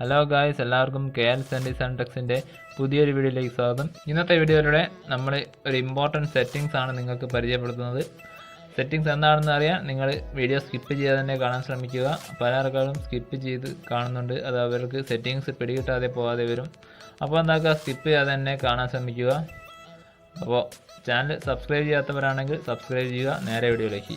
Hello guys എല്ലാവർക്കും K L senti sun ടെക്സിന്റെ പുതിയൊരു വീഡിയോയിലേക്ക് സ്വാഗതം. ഇന്നത്തെ വീഡിയോയിലൂടെ നമ്മൾ ഒരു ഇമ്പോർട്ടന്റ് സെറ്റിങ്സ് ആണ് നിങ്ങൾക്ക് പരിചയപ്പെടുത്തുന്നത്. സെറ്റിങ്സ് എന്താണെന്ന് അറിയാൻ നിങ്ങൾ വീഡിയോ സ്കിപ്പ് ചെയ്യാതെ തന്നെ കാണാൻ ശ്രമിക്കുക. പല ആൾക്കാരും സ്കിപ്പ് ചെയ്ത് കാണുന്നുണ്ട്. അത് അവർക്ക് സെറ്റിങ്സ് പിടികിട്ടാതെ പോകാതെ വരും. അപ്പോൾ എന്താക്കുക? സ്കിപ്പ് ചെയ്യാതെ തന്നെ കാണാൻ ശ്രമിക്കുക. അപ്പോൾ ചാനൽ സബ്സ്ക്രൈബ് ചെയ്യാത്തവരാണെങ്കിൽ സബ്സ്ക്രൈബ് ചെയ്യുക. നേരെ വീഡിയോയിലേക്ക്.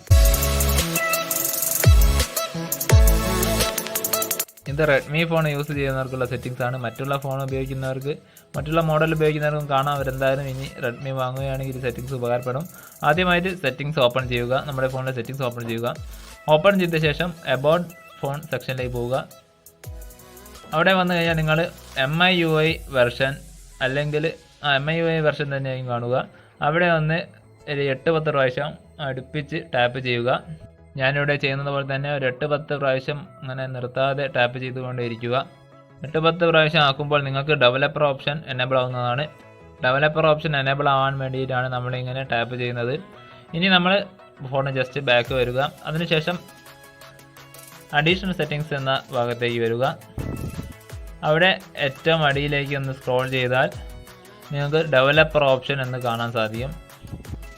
ഇത് റെഡ്മി ഫോൺ യൂസ് ചെയ്യുന്നവർക്കുള്ള സെറ്റിങ്സ് ആണ്. മറ്റുള്ള ഫോൺ ഉപയോഗിക്കുന്നവർക്ക് മറ്റുള്ള മോഡൽ ഉപയോഗിക്കുന്നവർക്കും കാണാം. അവരെന്തായാലും ഇനി റെഡ്മി വാങ്ങുകയാണെങ്കിൽ ഈ സെറ്റിങ്സ് ഉപകാരപ്പെടും. ആദ്യമായിട്ട് സെറ്റിങ്സ് ഓപ്പൺ ചെയ്യുക. നമ്മുടെ ഫോണിലെ സെറ്റിങ്സ് ഓപ്പൺ ചെയ്യുക. ഓപ്പൺ ചെയ്ത ശേഷം എബൌട്ട് ഫോൺ സെക്ഷനിലേക്ക് പോവുക. അവിടെ വന്നു കഴിഞ്ഞാൽ നിങ്ങൾ M I U I version അല്ലെങ്കിൽ M I U I version തന്നെയായിരിക്കും കാണുക. അവിടെ വന്ന് ഒരു എട്ട് പത്ത് പ്രാവശ്യം അടുപ്പിച്ച് ടാപ്പ് ചെയ്യുക. ഞാനിവിടെ ചെയ്യുന്നത് പോലെ തന്നെ ഒരു എട്ട് പത്ത് പ്രാവശ്യം അങ്ങനെ നിർത്താതെ ടാപ്പ് ചെയ്തുകൊണ്ടേയിരിക്കുക. എട്ട് പത്ത് പ്രാവശ്യം ആക്കുമ്പോൾ നിങ്ങൾക്ക് ഡെവലപ്പർ ഓപ്ഷൻ എനേബിൾ ആവുന്നതാണ്. ഡെവലപ്പർ ഓപ്ഷൻ എനേബിൾ ആവാൻ വേണ്ടിയിട്ടാണ് നമ്മളിങ്ങനെ ടാപ്പ് ചെയ്യുന്നത്. ഇനി നമ്മൾ ഫോൺ ജസ്റ്റ് ബാക്ക് വരിക. അതിനുശേഷം അഡീഷണൽ സെറ്റിങ്സ് എന്ന ഭാഗത്തേക്ക് വരിക. അവിടെ ഏറ്റവും അടിയിലേക്ക് ഒന്ന് സ്ക്രോൾ ചെയ്താൽ നിങ്ങൾക്ക് ഡെവലപ്പർ ഓപ്ഷൻ എന്ന് കാണാൻ സാധിക്കും.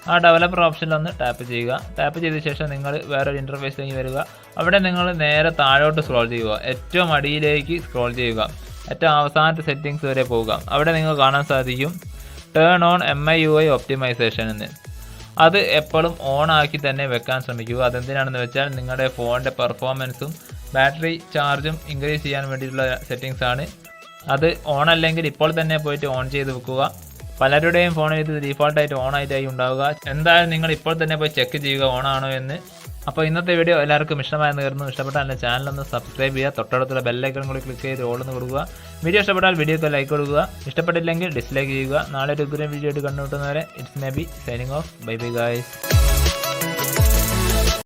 ആ ഡെവലപ്പർ ഓപ്ഷനിൽ ഒന്ന് ടാപ്പ് ചെയ്യുക. ടാപ്പ് ചെയ്ത ശേഷം നിങ്ങൾ വേറൊരു ഇന്റർഫേസിലേക്ക് വരിക. അവിടെ നിങ്ങൾ നേരെ താഴോട്ട് സ്ക്രോൾ ചെയ്യുക. ഏറ്റവും അടിയിലേക്ക് സ്ക്രോൾ ചെയ്യുക. ഏറ്റവും അവസാനത്തെ സെറ്റിങ്സ് വരെ പോവുക. അവിടെ നിങ്ങൾ കാണാൻ സാധിക്കും turn on M I U I optimisation എന്ന്. അത് എപ്പോഴും ഓൺ ആക്കി തന്നെ വെക്കാൻ ശ്രമിക്കുക. അതെന്തിനാണെന്ന് വെച്ചാൽ നിങ്ങളുടെ ഫോണിന്റെ പെർഫോമൻസും ബാറ്ററി ചാർജും ഇൻക്രീസ് ചെയ്യാൻ വേണ്ടിയിട്ടുള്ള സെറ്റിങ്സ് ആണ്. അത് ഓൺ അല്ലെങ്കിൽ ഇപ്പോൾ തന്നെ പോയിട്ട് ഓൺ ചെയ്ത് വെക്കുക. പലരുടെയും ഫോണിൽ ഇത് ഡീഫോൾട്ടായിട്ട് ഓൺ ആയിട്ടായി ഉണ്ടാവുക. എന്തായാലും നിങ്ങൾ ഇപ്പോൾ തന്നെ പോയി ചെക്ക് ചെയ്യുക ഓണാണോ എന്ന്. അപ്പോൾ ഇന്നത്തെ വീഡിയോ എല്ലാവർക്കും ഇഷ്ടമായെന്ന് കരുതുന്നു. ഇഷ്ടപ്പെട്ടാൽ എന്റെ ചാനൽ ഒന്ന് സബ്സ്ക്രൈബ് ചെയ്യുക. തൊട്ടടുത്തുള്ള ബെല്ലൈക്കൺ കൂടി ക്ലിക്ക് ചെയ്ത് ഓളെന്ന് കൊടുക്കുക. വീഡിയോ ഇഷ്ടപ്പെട്ടാൽ വീഡിയോക്ക് ലൈക്ക് കൊടുക്കുക. ഇഷ്ടപ്പെട്ടില്ലെങ്കിൽ ഡിസ്ലൈക്ക് ചെയ്യുക. നാളെ ഒരു പുതിയ വീഡിയോ ആയിട്ട് കണ്ടുമുട്ടുന്നവരെ it's may be signing off bye bye guys